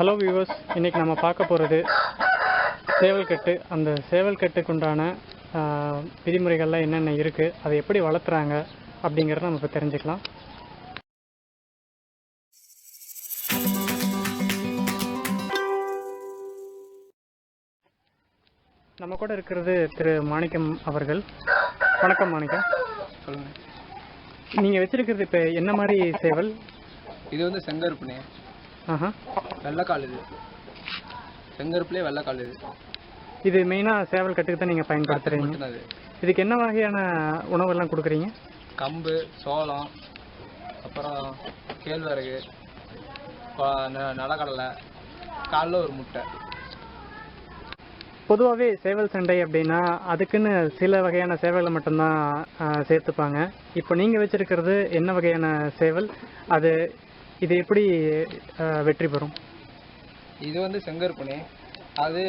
Hello viewers இன்னைக்கு நம்ம பார்க்க போகிறது சேவல் கட்டு அந்த சேவல் ஆஹ், விதிமுறைகள்லாம் என்னென்ன இருக்குது அதை எப்படி வளர்த்துறாங்க அப்படிங்கிறத நம்ம இப்போ தெரிஞ்சுக்கலாம். நம்ம கூட இருக்கிறது திரு மாணிக்கம் அவர்கள். வணக்கம் மாணிக்கம். சொல்லுங்க. நீங்கள் வச்சிருக்கிறது இப்போ என்ன மாதிரி சேவல்? இது வந்து செங்கருப்புனே வெள்ளைக்கால் இது. செங்கருப்புலேயே வெள்ளைக்கால் இது. இது மெயினாக சேவல் கட்டுக்கு தான் நீங்கள் பயன்படுத்துகிறீங்க இதுக்கு என்ன வகையான உணவெல்லாம் கொடுக்குறீங்க? கம்பு சோளம் அப்புறம் கேழ்வரகு நிலக்கடலை காலைல ஒரு முட்டை. பொதுவாகவே சேவல் சண்டை அப்படின்னா அதுக்குன்னு சில வகையான சேவலை மட்டும்தான் சேர்த்துப்பாங்க. இப்போ நீங்கள் வச்சிருக்கிறது என்ன வகையான சேவல்? அது இது எப்படி வெற்றி பெறும்? இது வந்து செங்கருப்புனே அது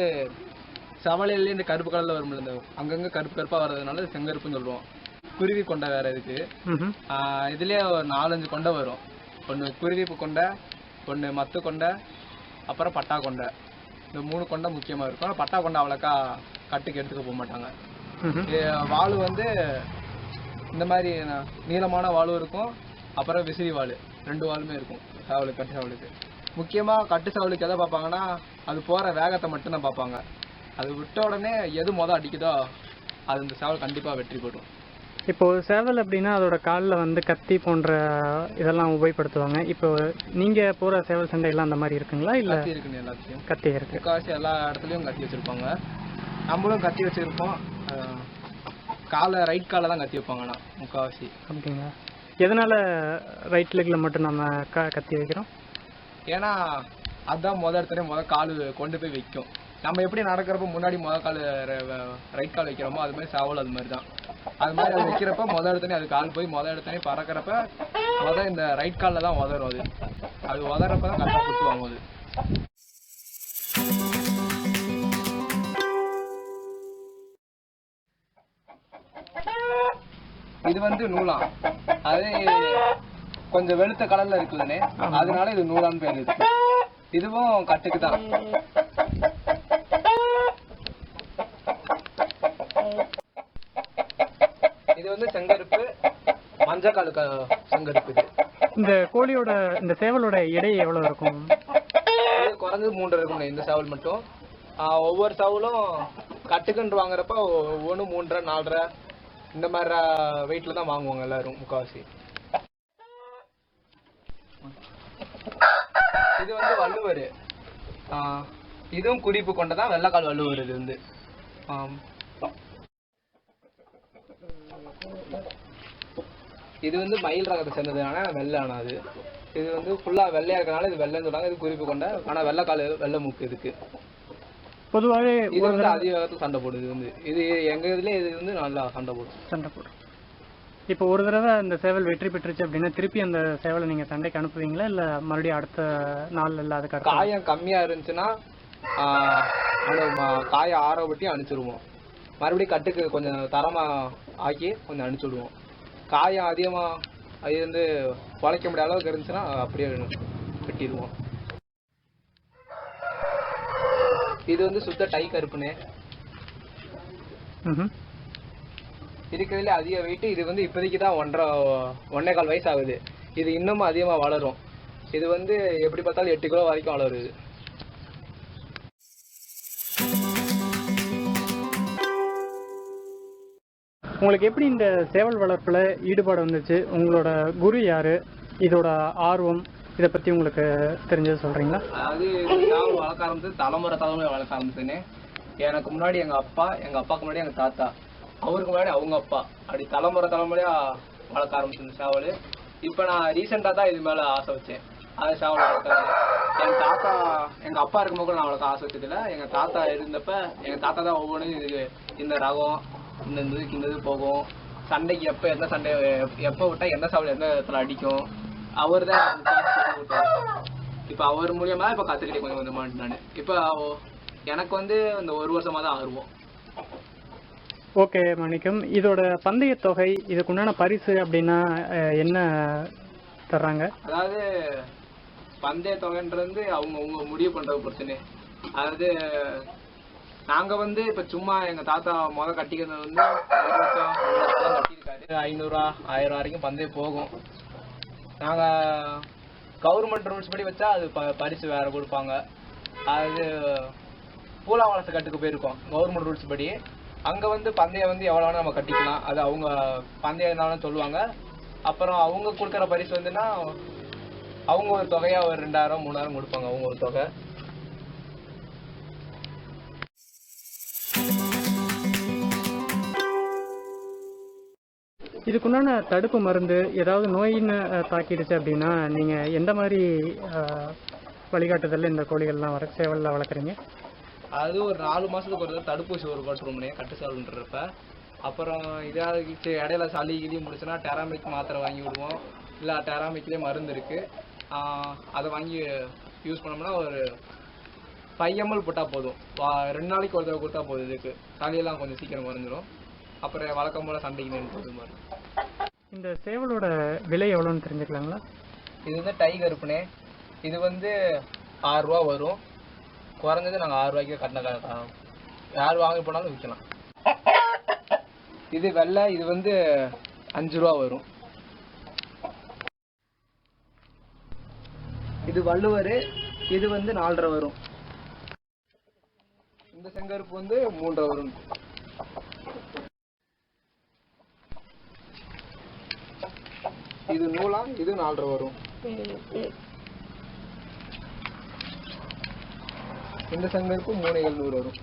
சவலையிலேயே இந்த கருப்பு கலரில் வரும் இந்த அங்கங்கே கருப்பு கருப்பாக வர்றதுனால செங்கருப்புன்னு சொல்லுவோம். குருவி கொண்டை வேற இருக்கு இதுலயே ஒரு நாலஞ்சு கொண்டை வரும். ஒன்று குருவி கொண்டை ஒன்று மத்து கொண்டை அப்புறம் பட்டா கொண்டை. இந்த மூணு கொண்டை முக்கியமாக இருக்கும். பட்டா கொண்டை அவ்வளோக்கா கட்டுக்கு எடுத்துக்க போக மாட்டாங்க. வாள் வந்து இந்த மாதிரி நீளமான வாளும் இருக்கும். அப்புறம் விசிறி வாள் ரெண்டு வாளுமே இருக்கும். சேவலுக்கு கட்டு சேவலுக்கு. முக்கியமாக கட்டு சேவலுக்கு எதை பார்ப்பாங்கன்னா அது போகிற வேகத்தை மட்டும் தான் பார்ப்பாங்க. அது விட்ட உடனே எது மொதல் அடிக்குதோ அது இந்த சேவல் கண்டிப்பாக வெற்றி பெறும். இப்போ சேவல் அப்படின்னா அதோட காலில் வந்து கத்தி போன்ற இதெல்லாம் உபயோகப்படுத்துவாங்க. இப்போ நீங்கள் போகிற சேவல் சண்டையெல்லாம் அந்த மாதிரி இருக்குங்களா? இல்லை கத்தி இருக்குன்னு எல்லாத்தையும் கத்தி இருக்கு. முக்கால்வாசி எல்லா இடத்துலையும் கத்தி வச்சிருப்பாங்க. நம்மளும் கத்தி வச்சிருப்போம். காலை ரைட் காலை தான் கத்தி வைப்பாங்க ஆனால் முக்கால்வாசி. அப்படிங்களா? எதனால் ரைட் லெக்கில் மட்டும் நம்ம க கத்தி வைக்கிறோம்? ஏன்னா அதுதான் முத இடத்துல முத கால் கொண்டு போய் வைக்கும். நம்ம எப்படி நடக்கிறப்ப முன்னாடி முத கால் ரைட் கால் வைக்கிறோமோ அது மாதிரி சாவல் அது மாதிரி தான். அது மாதிரி அது வைக்கிறப்ப முத இடத்துல அது கால் போய் முத இடத்துல பறக்கிறப்ப முத இந்த ரைட் காலில் தான் உதறும் அது. அது உதறப்ப தான் கரெக்டாக சுற்றுவாங்க அது. இது வந்து நூலாம் அது கொஞ்சம் வெளுத்த கலர்ல இருக்குல்லனே அதனால இது நூலான்னு பேர் இருக்கு. இதுவும் கட்டுக்கு தான். இது வந்து செங்கருப்பு. மஞ்சக்கால் செங்கருப்பு இது. இந்த கோழியோட இந்த சேவலோட எடை எவ்வளோ இருக்கும்? இது குறைஞ்சது மூன்று இருக்கும் இந்த சேவல் மட்டும். ஒவ்வொரு சேவலும் கட்டுக்குன்னு வாங்குறப்ப ஒவ்வொன்று மூன்றரை நாலரை. இந்த மாதிரி வெயிட்ல தான் வாங்குவாங்க எல்லாரும் முக்காவாசி இது வந்து வள்ளுவர். இதுவும் குறிப்பு கொண்டதான் வெள்ளைக்கால் வள்ளுவர் இது வந்து. ஆம். இது வந்து மயில் ரகத்தை சேர்ந்ததுனால வெள்ளை ஆனால் அது. இது வந்து ஃபுல்லாக வெள்ளையாக இருக்கிறனால இது வெள்ளைன்னு சொல்கிறாங்க இது குறிப்பு கொண்ட ஆனால் வெள்ளைக்கால் வெள்ளை மூக்கு இதுக்கு. பொதுவாகவே இது வந்து அதிக வேகத்துல சண்டை போடுது இது வந்து இது எங்க இதுல இது வந்து நல்லா சண்டை போடும் சண்டை போடும் இப்போ ஒரு தடவை அந்த சேவல் வெற்றி பெற்றுச்சு அப்படின்னா திருப்பி அந்த சேவலை நீங்கள் சண்டைக்கு அனுப்புவீங்களா? இல்லை மறுபடியும் அடுத்த நாள் இல்லை அதுக்கு அடுத்த காயம் கம்மியா இருந்துச்சுன்னா ஆஹ், அந்த ம- காயை ஆற விட்டி அனுப்பிச்சிடுவோம். மறுபடியும் கட்டுக்கு கொஞ்சம் தரமா ஆக்கி கொஞ்சம் அனுப்பிச்சி விடுவோம் காயம் அதிகமா அது வந்து உழைக்க முடியாத அளவுக்கு இருந்துச்சுன்னா அப்படியே வெட்டிடுவோம் இது வந்து சுத்த டை கருப்புனே ம்ஹும். இருக்கிறதுல அதிக வெயிட் இது வந்து இப்போதைக்கு தான் ஒன்றரை ஒன்னே கால் வயசு ஆகுது இது இன்னமும் அதிகமா வளரும். இது வந்து எப்படி பார்த்தாலும் எட்டு கிலோ வரைக்கும் வளருது. உங்களுக்கு எப்படி இந்த சேவல் வளர்ப்பில் ஈடுபாடு வந்துச்சு? உங்களோட குரு யாரு? இதோட ஆர்வம் இதை பற்றி உங்களுக்கு தெரிஞ்சது சொல்கிறீங்களா அதாவது நான் வளர்க்க ஆரம்பிச்சது தலைமுறை தலைமுறை வளர்க்க ஆரம்பிச்சுன்னு எனக்கு முன்னாடி எங்கள் அப்பா எங்கள் அப்பாவுக்கு முன்னாடி எங்கள் தாத்தா. அவருக்கு முன்னாடி அவங்க அப்பா. அப்படி தலைமுறை தலைமுறையாக வளர்க்க ஆரம்பிச்சிருந்த சாவல் சேவல் இப்போ நான் ரீசெண்டாக தான் இது மேலே ஆசை வச்சேன். அது சேவல் வளர்க்க எங்கள் தாத்தா எங்கள் அப்பா இருக்கும்போது கூட நான் வளர்க்க ஆசை வச்சதில்ல. எங்கள் தாத்தா இருந்தப்ப எங்கள் தாத்தா தான் ஒவ்வொன்றும் இது இந்த ரகம் இந்த இதுக்கு இந்த இது போகும். சண்டைக்கு எப்போ எந்த சண்டை எப்போ விட்டால் எந்த சேவல் எந்த இடத்துல அடிக்கும்? அவர் தான் இப்போ அவர் மூலியமா இப்போ கற்றுக்கிட்டே கொஞ்சம் கொஞ்சமா நான். இப்போ எனக்கு வந்து இந்த ஒரு வருஷமா தான் ஆர்வம். ஓகே மணிக்கம் இதோட பந்தய தொகை இதுக்குண்டான பரிசு அப்படின்னா என்ன தர்றாங்க? அதாவது பந்தய தொகைன்றது அவங்க அவங்க முடிவு பண்றது பொறுத்துனே அதாவது நாங்க வந்து இப்ப சும்மா எங்க தாத்தா முத கட்டிக்கிறது வந்து கட்டியிருக்காரு. ஐநூறுரூவா ஆயிரம் ரூபா வரைக்கும் பந்தயம் போகும். நாங்கள் கவர்மெண்ட் ரூல்ஸ் படி வச்சா அது ப- பரிசு வேறு கொடுப்பாங்க. அது பூலாவலச கட்டுக்கு போயிருக்கோம் கவர்மெண்ட் ரூல்ஸ் படி. அங்கே வந்து பந்தயம் வந்து எவ்வளோ நம்ம கட்டிக்கலாம். அது அவங்க பந்தயம் இருந்தாலும் சொல்லுவாங்க. அப்புறம் அவங்க கொடுக்குற பரிசு வந்துன்னா அவங்க ஒரு தொகையாக ஒரு ரெண்டாயிரம் மூணாயிரம் கொடுப்பாங்க. அவங்க ஒரு தொகை. இதுக்குண்டான தடுப்பு மருந்து ஏதாவது நோயின்னு தாக்கிடுச்சு அப்படின்னா நீங்கள் எந்த மாதிரி வழிகாட்டுதலில் இந்த கோழிகள்லாம் வர சேவலில் வளர்க்குறீங்க? அது ஒரு நாலு மாசத்துக்கு ஒரு தடவை தடுப்பூசி ஒரு போட்டுருமோனே கட்டு சேவல்ன்றப்ப அப்புறம் இதாவது இடையில சளி கிளி முடிச்சுன்னா டெராமிக் மாத்திரை வாங்கி விடுவோம். இல்லை டெராமிக்லேயே மருந்து இருக்கு. அதை வாங்கி யூஸ் பண்ணோம்னா ஒரு ஃபைவ் எம்எல் போட்டால் போதும். வா- ரெண்டு நாளைக்கு ஒரு தடவை கொடுத்தா போதும் இதுக்கு. சளியெல்லாம் கொஞ்சம் சீக்கிரம் குறைஞ்சிரும். அப்புறம் வழக்கம் போல சண்டைக்கு நின்று போகுது மாதிரி. இந்த சேவலோட விலை எவ்வளோன்னு தெரிஞ்சுக்கலாங்களா? இது வந்து டைகருப்புனே இது வந்து ஆறு ரூபா வரும். குறைஞ்சது நாங்கள் ஆறு ரூபாய்க்கு கட்டின யார் வாங்கி போனாலும் விற்கலாம் இது வெள்ளை இது வந்து அஞ்சு ரூபா வரும். இது வள்ளுவர் இது வந்து நாலரை வரும். இந்த செங்கருப்பு வந்து மூன்றரை வரும். இது நூலா இது நாலரை வரும். இந்த சங்கருக்கு மூணு எழுநூறு வரும்.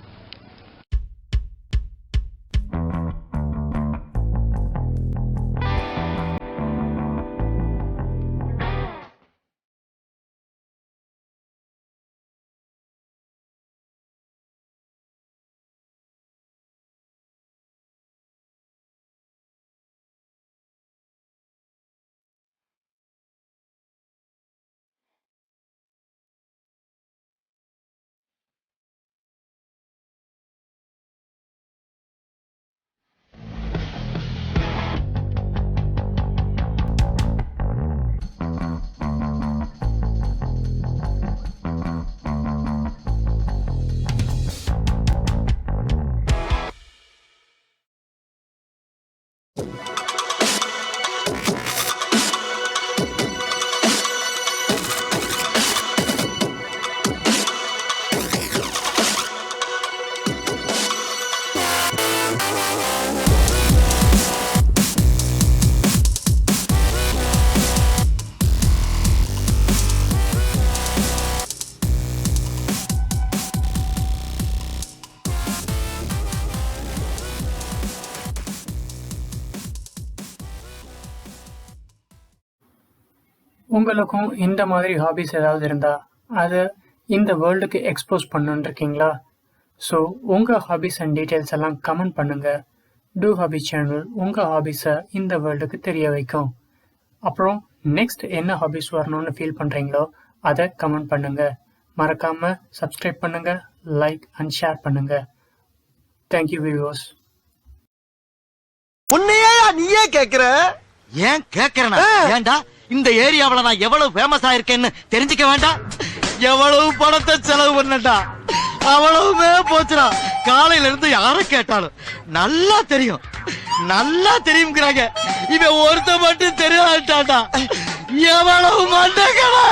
உங்களுக்கும் இந்த மாதிரி ஹாபிஸ் ஏதாவது இருந்தா அதை இந்த வேர்ல்டுக்கு எக்ஸ்போஸ் பண்ணணுன்னு இருக்கீங்களா ஸோ உங்கள் ஹாபிஸ் அண்ட் டீட்டெயில்ஸ் எல்லாம் கமெண்ட் பண்ணுங்க. டூ ஹாபி சேனல் உங்கள் ஹாபிஸை இந்த வேர்ல்டுக்கு தெரிய வைக்கும். அப்புறம் நெக்ஸ்ட் என்ன ஹாபிஸ் வரணும்னு ஃபீல் பண்ணுறீங்களோ அதை கமெண்ட் பண்ணுங்க. மறக்காம சப்ஸ்கிரைப் பண்ணுங்க லைக் அண்ட் ஷேர் பண்ணுங்க. தேங்க்யூ வியூவர்ஸ் உன்னையே நீயே கேக்குற? ஏன் கேக்குறேனா? ஏன்டா? இந்த ஏரியாவில நான் எவ்வளவு ஃபேமஸ் ஆயிருக்கேன்னு தெரிஞ்சுக்க வேண்டாம். எவ்வளவு பணத்தை செலவு பண்ணடா அவ்வளவுமே போச்சுடா. காலையில இருந்து யார கேட்டாலும் நல்லா தெரியும். நல்லா தெரியுங்கிறாங்க இவன் ஒருத்த மட்டும் தெரியாட்டாடா எவ்வளவு மண்டகடா